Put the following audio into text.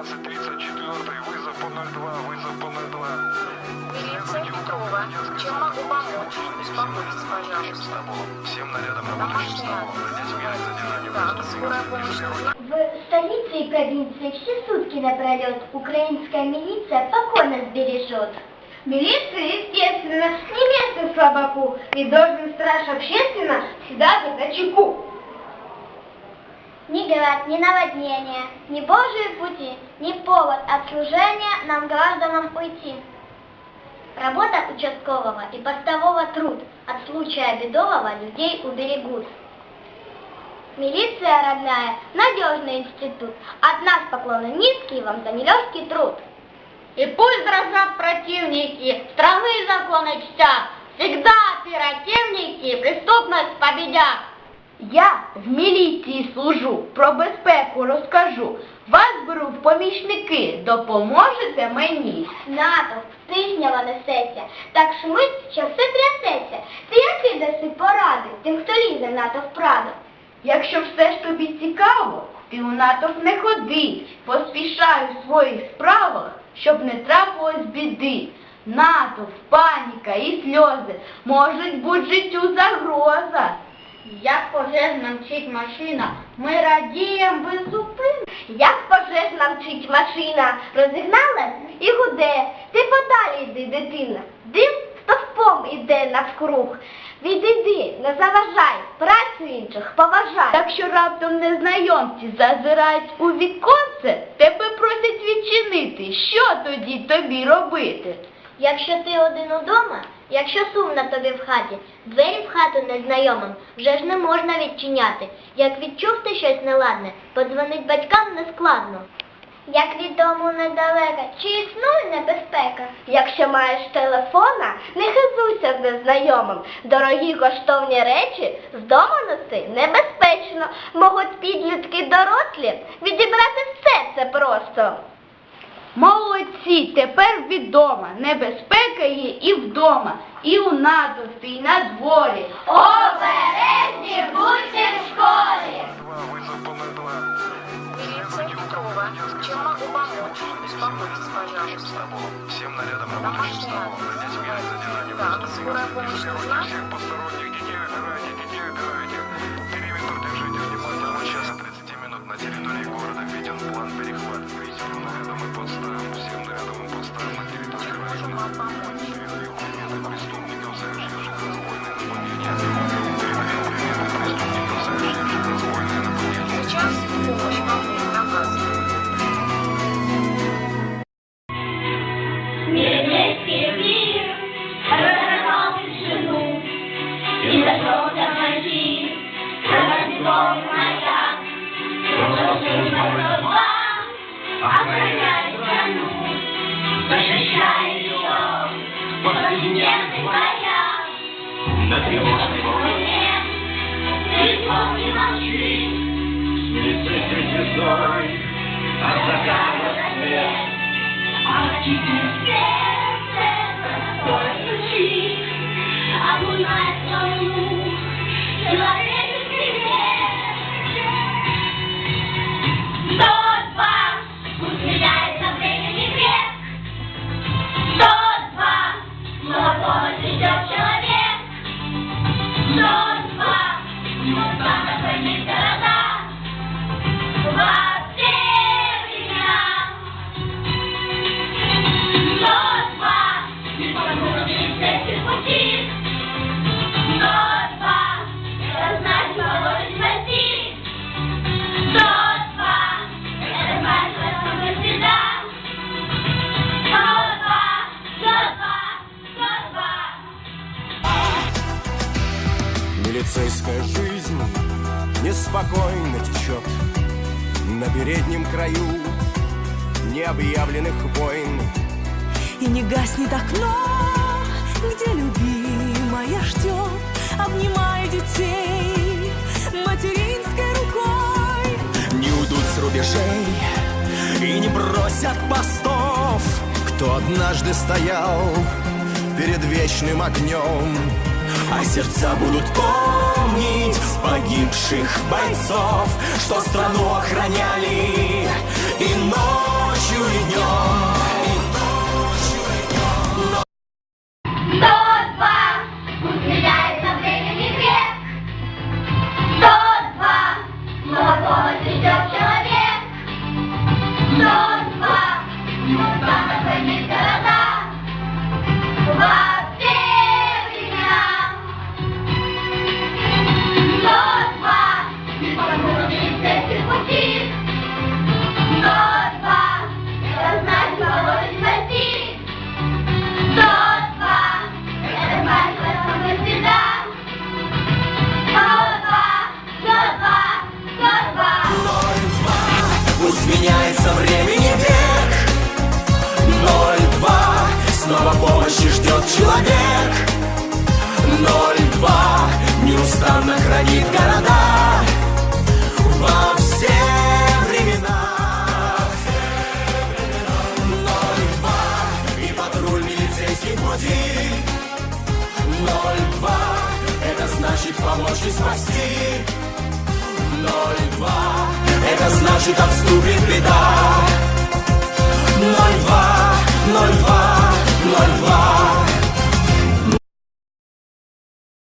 1234, вызов по 02, вызов по 02. Милиция Петрова. Чем могу помочь? Успокойтесь, пожалуйста. Всем нарядом работающим с тобой. адрес. Принять меры задержания Так, преступников. скорая помощь нужна? В столице и провинции все сутки напролет украинская милиция покойно сбережет. Милиция, естественно, не место слабаку, и должен страж общественно всегда быть на чеку. Ни град, ни наводнение, ни божьи пути, ни повод от служения нам гражданам уйти. Работа участкового и постового труд от случая бедового людей уберегут. Милиция родная, надежный институт. От нас поклоны низкий вам за нелегкий труд. И пусть дрожат противники, страны законы чтя, всегда оперативники преступность победят. Я в міліції служу, про безпеку розкажу. Вас беру в помічники, допоможете мені. Натовп тижнява несеться, так шумить, що все трясеться. Ти які даси поради тим, хто лізе натовп прадо? Якщо все ж тобі цікаво, ти у натовп не ходи, поспішай у своїх справах, щоб не трапилось біди. Натовп, паніка і сльози можуть бути життю загроза. Як пожежна мчить машина, ми радіємо без зупину. Як пожежна мчить машина, розігналась і гуде. Ти подалі йди, дитина. Дим стовпом іде навкруг. Відійди, не заважай, працю інших поважай. Якщо раптом незнайомці зазирають у віконце, тебе просять відчинити. Що тоді тобі робити? Якщо ти один удома, якщо сумно тобі в хаті, двері в хату незнайомим вже ж не можна відчиняти. Як відчув ти щось неладне, подзвонить батькам нескладно. Як від недалеко, чи існує небезпека? Якщо маєш телефона, не хизуйся з незнайомим. Дорогі коштовні речі з дому неси небезпечно. Можуть підлітки дорослі відібрати все це просто. Молодці, тепер відомо, небезпека є і вдома, і у натовпі, і на дворі. Обережні будьте в школі! 02, вызов по 02. Милиция Петрова. Чем могу помочь? Успокойтесь, пожалуйста. Всем нарядом работающим с Домашний тобой. адрес. Принять меры задержания Так, преступников. скорая помощь нужна? Всех посторонних детей убирайте, детей убирайте. На тревожной волне Никто не молчи Смеситель звездой От заката до свет Очистить сердце Милицейская жизнь неспокойно течет На переднем краю необъявленных войн И не гаснет окно, где любимая ждет, обнимая детей материнской рукой. Не уйдут с рубежей и не бросят постов Кто однажды стоял перед вечным огнем А сердца будут помнить погибших бойцов Что страну охраняли человек. Ноль два Неустанно хранит города Во все времена. Ноль два И патруль милицейский пути. Ноль два Это значит помочь и спасти. Ноль два Это значит отступит беда